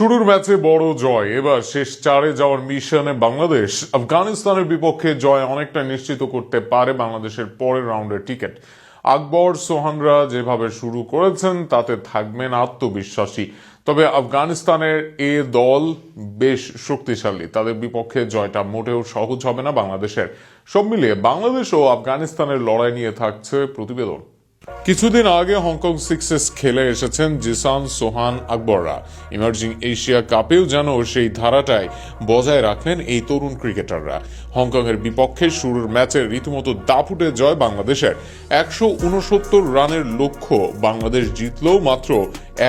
শুরুর ম্যাচে বড় জয়। এবার শেষ চারে যাওয়ার মিশনে বাংলাদেশ আফগানিস্তানের বিপক্ষে জয় অনেকটা নিশ্চিত করতে পারে বাংলাদেশের পরের রাউন্ডের টিকিট। আকবর, সোহানরা যেভাবে শুরু করেছেন, তাতে থাকবেন আত্মবিশ্বাসী। তবে আফগানিস্তানের এ দল বেশ শক্তিশালী। তাদের বিপক্ষে জয়টা মোটেও সহজ হবে না বাংলাদেশের। সব মিলিয়ে বাংলাদেশ ও আফগানিস্তানের লড়াই নিয়ে থাকছে প্রতিবেদন। কিছুদিন আগে হংকং সিক্সেস খেলে এসেছেন জিসান সোহান আকবররা। ইমার্জিং এশিয়া কাপেও যেন সেই ধারাটায় বজায় রাখলেন এই তরুণ ক্রিকেটাররা। হংকংয়ের বিপক্ষে শুরুর ম্যাচে রীতিমতো দাপুটে জয় বাংলাদেশের। একশো উনসত্তর রানের লক্ষ্য বাংলাদেশ জিতলেও মাত্র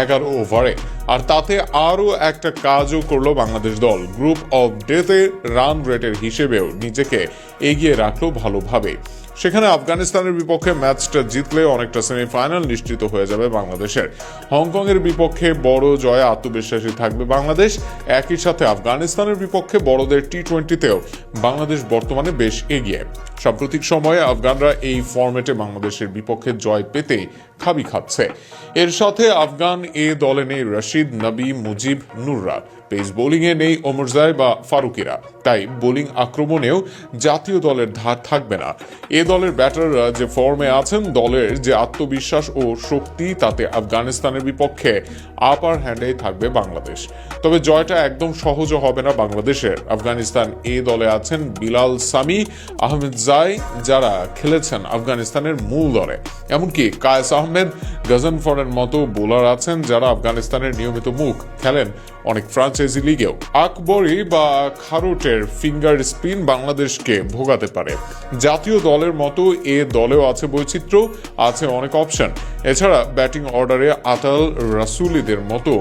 এগারো ওভারে। আর তাতে আরও একটা কাজও করল বাংলাদেশ দল। গ্রুপ অফ ডেতে রান রেটের হিসেবেও নিজেকে এগিয়ে রাখল ভালোভাবে। সেখানে আফগানিস্তানের বিপক্ষে ম্যাচটা জিতলে অনেকটা সেমিফাইনাল নিশ্চিত হয়ে যাবে বাংলাদেশের। হংকংয়ের বিপক্ষে বড় জয়ে আত্মবিশ্বাসী থাকবে বাংলাদেশ। একই সাথে আফগানিস্তানের বিপক্ষে বড়দের টি টোয়েন্টিতেও বাংলাদেশ বর্তমানে বেশ এগিয়ে। সাম্প্রতিক সময়ে আফগানরা এই ফরম্যাটে বাংলাদেশের বিপক্ষে জয় পেতেই খাবি খাচ্ছে। এর সাথে আফগান এ দলে নেই রশিদ, নবী, মুজিব, নুররা। পেস বোলিংয়ে নেই ওমরজাই বা ফারুকিরা। তাই বোলিং আক্রমণেও জাতীয় দলের ধার থাকবে না। এ দলের ব্যাটাররা যে ফর্মে আছেন, দলের যে আত্মবিশ্বাস ও শক্তি, তাতে আফগানিস্তানের বিপক্ষে আপার হ্যান্ডেই থাকবে বাংলাদেশ। তবে জয়টা একদম সহজও হবে না বাংলাদেশের। আফগানিস্তান এ দলে আছেন বিলাল সামি, আহমেদ জাই, যারা খেলেছেন আফগানিস্তানের মূল দলে। এমনকি কায়েস আহমেদ গজনফরের মতো বোলার আছেন যারা আফগানিস্তানের নিয়মিত মুখ খেলেন অনেক ফ্রাঞ্চাইজি লিগেও। আকবরী বা খারুটের ফিঙ্গার স্পিন বাংলাদেশকে ভোগাতে পারে। জাতীয় দলের মতো এ দলেও আছে বৈচিত্র্য, আছে অনেক অপশন এছাড়া ব্যাটিং অর্ডারে আতাল রাসুলিদের মতো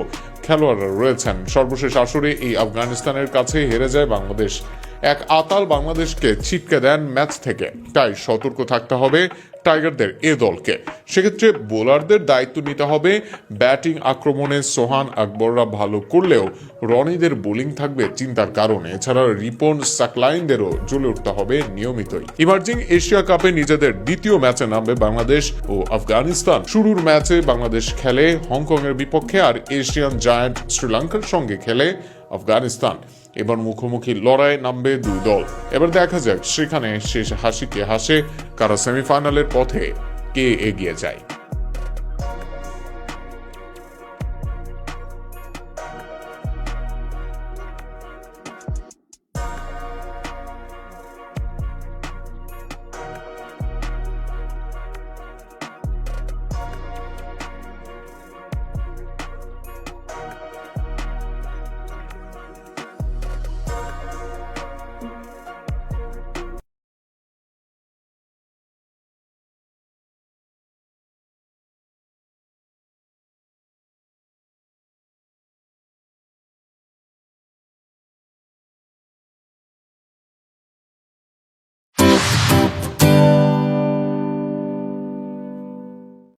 খেলোয়াড়রা রয়েছেন। সর্বশেষ আসরে এই আফগানিস্তানের কাছে হেরে যায় বাংলাদেশ। এক আতাল বাংলাদেশকে ছিটকে দেন ম্যাচ থেকে। তাই সতর্ক থাকতে হবে টাইগারদের এ দলকে। সেক্ষেত্রে বোলারদের দায়িত্ব নিতে হবে। ব্যাটিং আক্রমণে সোহান আকবররা ভালো করলেও রনিদের বোলিং থাকবে চিন্তার কারণে। এছাড়া রিপন সাকলাইনদেরও জ্বলে উঠতে হবে নিয়মিতই। ইমার্জিং এশিয়া কাপে নিজেদের দ্বিতীয় ম্যাচে নামবে বাংলাদেশ ও আফগানিস্তান। শুরুর ম্যাচে বাংলাদেশ খেলে হংকং এর বিপক্ষে আর এশিয়ান জায়ান্ট শ্রীলঙ্কার সঙ্গে খেলে আফগানিস্তান এবার মুখোমুখি লড়াই নামবে দুই দল। এবার দেখা যাক সেখানে শেষ হাসিকে হাসে কারা সেমিফাইনালের পথে কে এগিয়ে যায়।